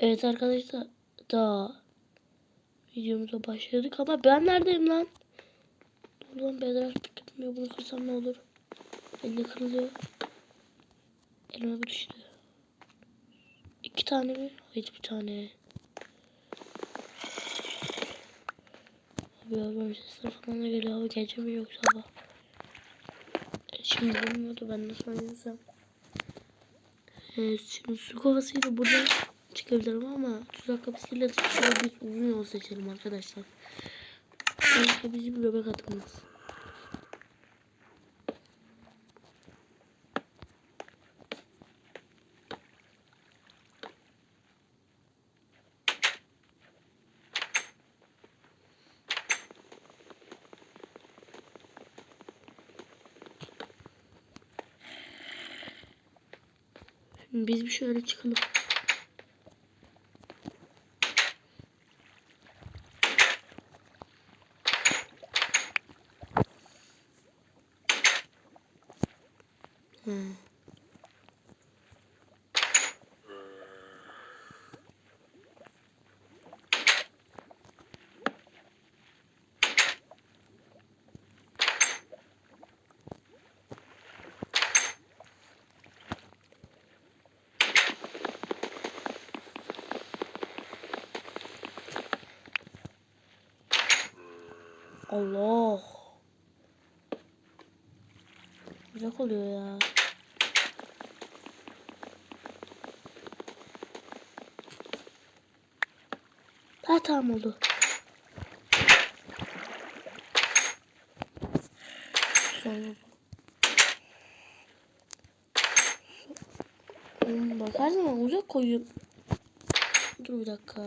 Evet arkadaşlar daha videomuza başladık ama ben neredeyim lan? Dur lan bedrak gitmiyor bunu kırsam ne olur? Elle kırılıyor. Elime bir düştü. İki tane mi? Hayır bir tane. Abi abi sesler falan da geliyor ama gece mi yoksa sabah? E, Şimdi bilmiyordu ben nasıl oynayacağım. Evet şimdi su kovasıyla buradan çıkabilirim ama tuzak kapısıyla şöyle bir uzun yol seçelim arkadaşlar. Sonuçta bizim göbek atımız. Biz bir şöyle çıkalım. Hmm. Allah. Uzak oluyor ya. Ha tamam oldu. Bak her zaman uzak koyuyorum. Dur bir dakika.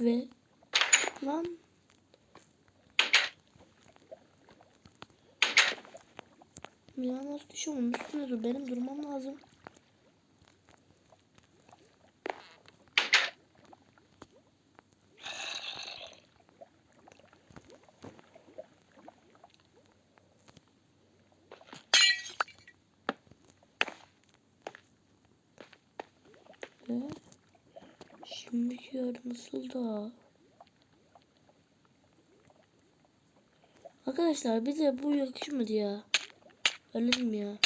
Ve lan. Ya nasıl düşüyor onun üstüne dur. Benim durmam lazım. Ve Şimdi yer nasıl da? Arkadaşlar bize bu yakışmadı ya. Mi ya?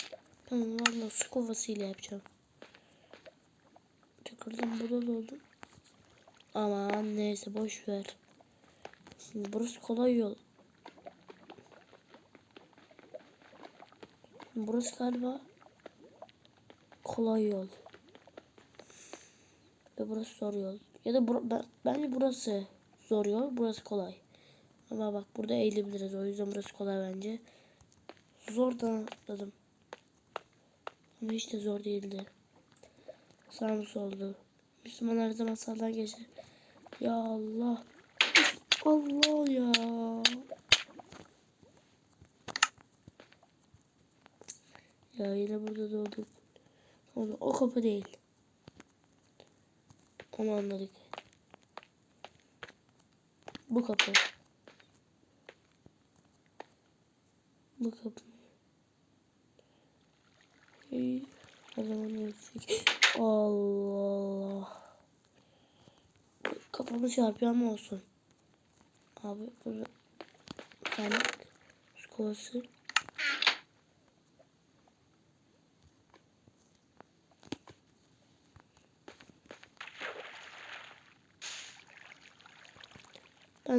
Tamam valla su kovasıyla yapacağım. Tekrardan burada oldum. Aman neyse boş ver. Şimdi burası kolay yol. Burası galiba kolay yol. Ve burası zor yol. Ya da bur ben, bence burası zor yol. Burası kolay. Ama bak burada eğilebiliriz. O yüzden burası kolay bence. Zor da atladım. Ama hiç de zor değildi. Sağ mı soldu? Müslüman her zaman sağdan geçer. Ya Allah. Allah ya. Ya yine burada doğduk. O, o kapı değil. Onu anladık. Bu kapı. Bu kapı. Hey, her zaman ölecek. Allah. Kafamı çarpıyor ama olsun. Abi burada bir tane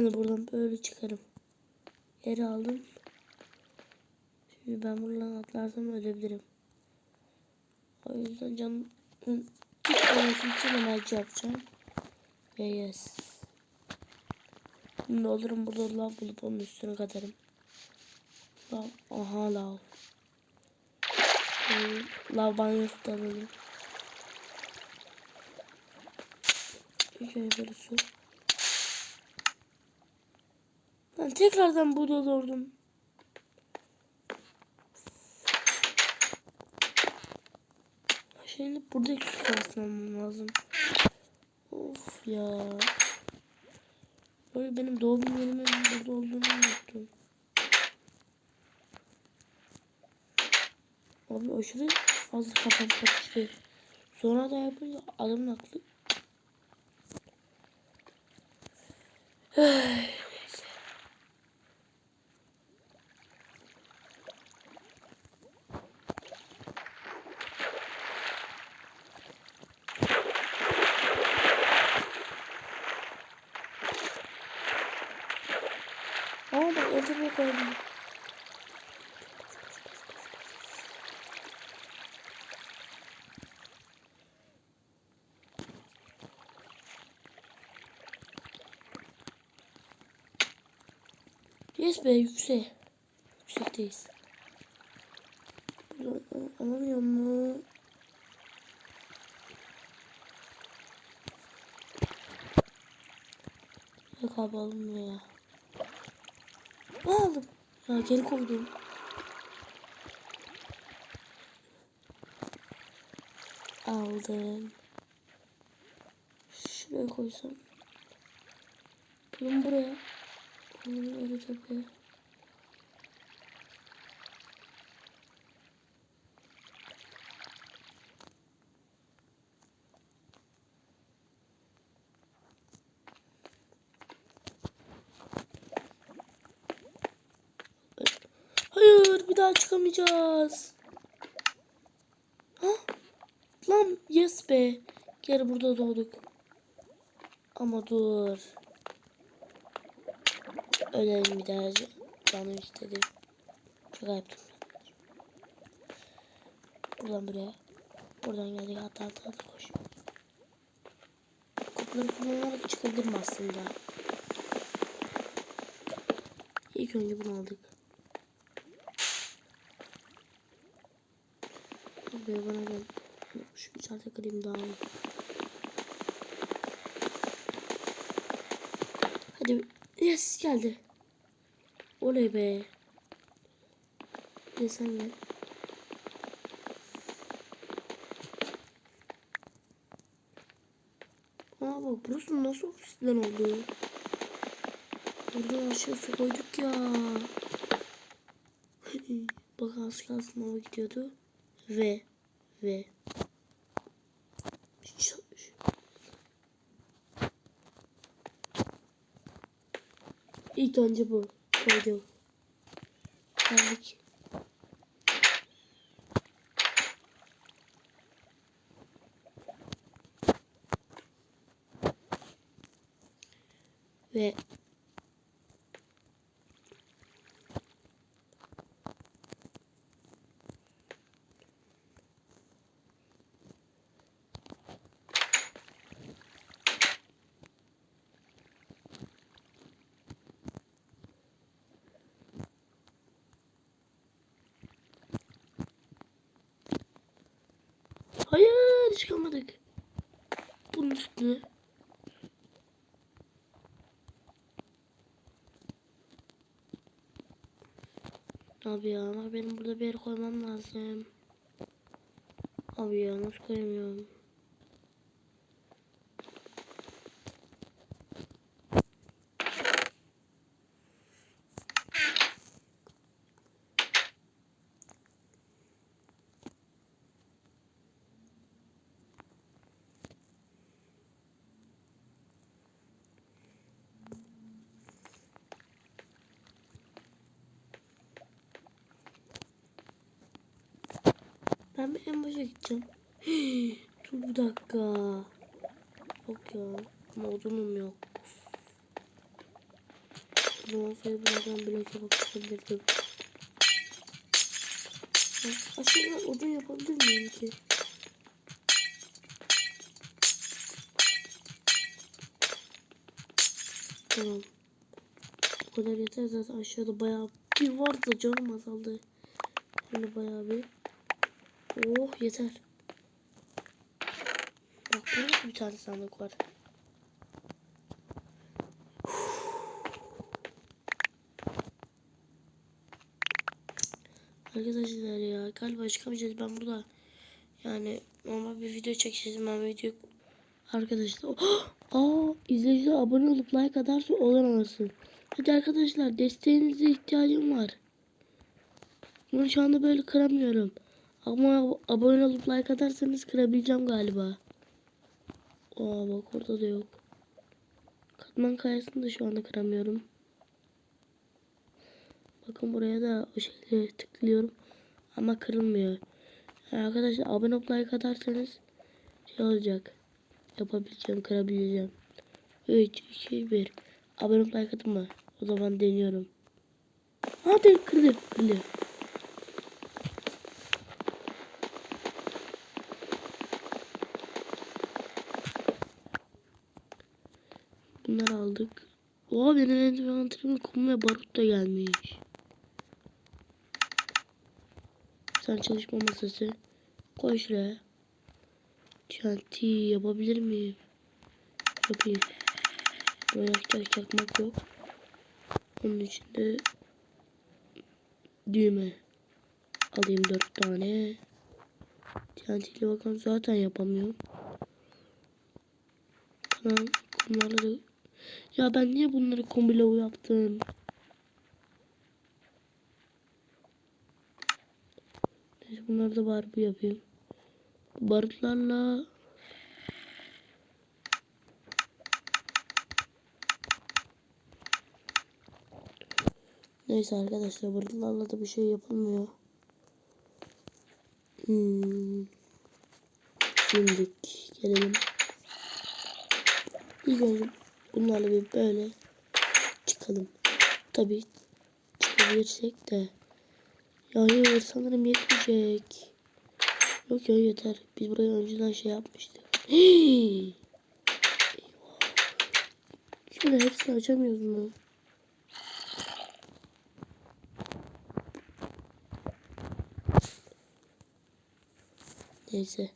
Ben de buradan böyle çıkarım. Yeri aldım. Şimdi ben buradan atlarsam ölebilirim. O yüzden canım gitmemesi için enerji yapacağım. Ve yes. Şimdi olurum burada lav bulup onun üstüne kadarım. Lav. Aha lav. Lav banyosu da alalım. Şöyle böyle su. Ben tekrardan burada doğdum. Şimdi kovasını almam lazım. Of ya. Böyle benim doğum yerimin burada olduğunu unuttum. Abi aşırı fazla kafam karıştı. Sonra da yapınca adamın aklı. Aa bak elime koydum. Yes be yüksek. Yüksekteyiz. Alamıyor mu? Yok abi alınmıyor ya. Aldım? Ya geri koydum. Aldım. Şuraya koysam. Bunu buraya. Bunu öyle tepeye. Hayır bir daha çıkamayacağız. Ha? Lan yes be. Geri burada doğduk. Ama dur. Ölelim bir daha. Canım istedi. Çok yaptım. Buradan buraya. Buradan geldik. Hatta hatta hatta koş. Kopları kullanarak çıkabilirim aslında. İlk önce bunu aldık. Buraya bana gel. Şu içeride kırayım daha iyi. Hadi. Yes geldi. Oley be. Desen gel. Aa bak burası nasıl oksiden oldu? Buradan aşağı su koyduk ya. bak az kalsın hava gidiyordu. Ve ve İlk önce bu koydum. Geldik. Ve Hayır çıkamadık. Bunun üstüne. Abi ya ama benim burada bir yere koymam lazım. Abi ya nasıl koyamıyorum? Ben bir en başa gideceğim. Dur bir dakika. Yok ya. Ama odunum yok. Ne olsaydı buradan blok yapıp çıkabilirdim. Ya, Aşağıda odun yapabilir miyim ki? Tamam. Bu kadar yeter zaten aşağıda bayağı bir vardı canım azaldı. Şimdi bayağı bir. Oh yeter. Bak burada da bir tane sandık var. Arkadaşlar ya galiba çıkamayacağız ben burada. Yani normal bir video çekeceğiz ben video Arkadaşlar. Aa, izleyiciler abone olup like atarsa olan olsun. Hadi arkadaşlar desteğinize ihtiyacım var. Bunu şu anda böyle kıramıyorum. Ama abone olup like atarsanız kırabileceğim galiba. Aa bak orada da yok. Katman kayasını da şu anda kıramıyorum. Bakın buraya da o şekilde tıklıyorum. Ama kırılmıyor. Yani arkadaşlar abone olup like atarsanız şey olacak. Yapabileceğim, kırabileceğim. 3, 2, 1. Abone olup like atın mı? O zaman deniyorum. Hadi kırdı, kırdı. Bunları aldık. Oha benim envanterimin kum ve barut da gelmiş. Sen çalışma masası. Koy şuraya. Çanti yapabilir miyim? Yapayım. Böyle yakacak çakmak yok. Onun içinde düğme. Alayım dört tane. TNT ile bakalım zaten yapamıyorum. Tamam. Kumları da... Ya ben niye bunları kombilo yaptım? Neyse bunları da bari bu yapayım. Barutlarla Neyse arkadaşlar barutlarla da bir şey yapılmıyor. Hmm. Şimdi gelelim. İlk önce bunlarla bir böyle çıkalım. Tabi çıkabilirsek de. Ya hayır sanırım yetmeyecek. Yok ya yeter. Biz buraya önceden şey yapmıştık. Hii. Hepsini açamıyoruz mu? Neyse.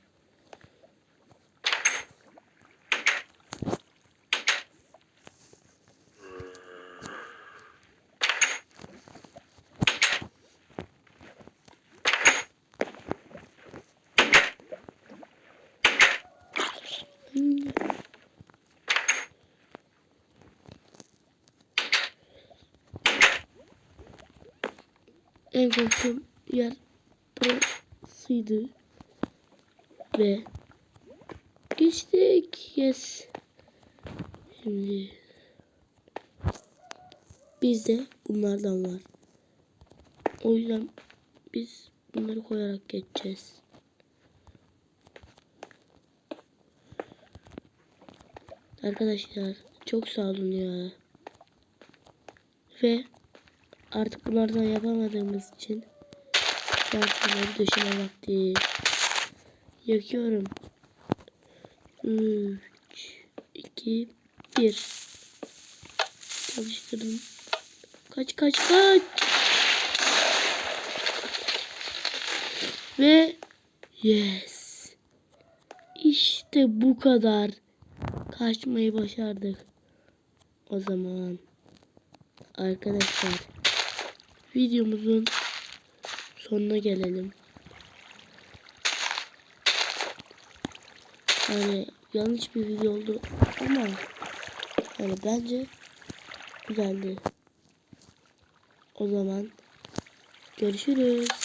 Hmm. En korktuğum yer burasıydı. Ve geçtik. Yes. Şimdi bizde bunlardan var. O yüzden biz bunları koyarak geçeceğiz. Arkadaşlar çok sağ olun ya. Ve artık bunlardan yapamadığımız için şarkıları döşeme vakti. Yakıyorum. 3 2 1 Çalıştırdım. Kaç kaç kaç. Ve yes. İşte bu kadar. Kaçmayı başardık. O zaman arkadaşlar videomuzun sonuna gelelim. Yani yanlış bir video oldu ama yani bence güzeldi. O zaman görüşürüz.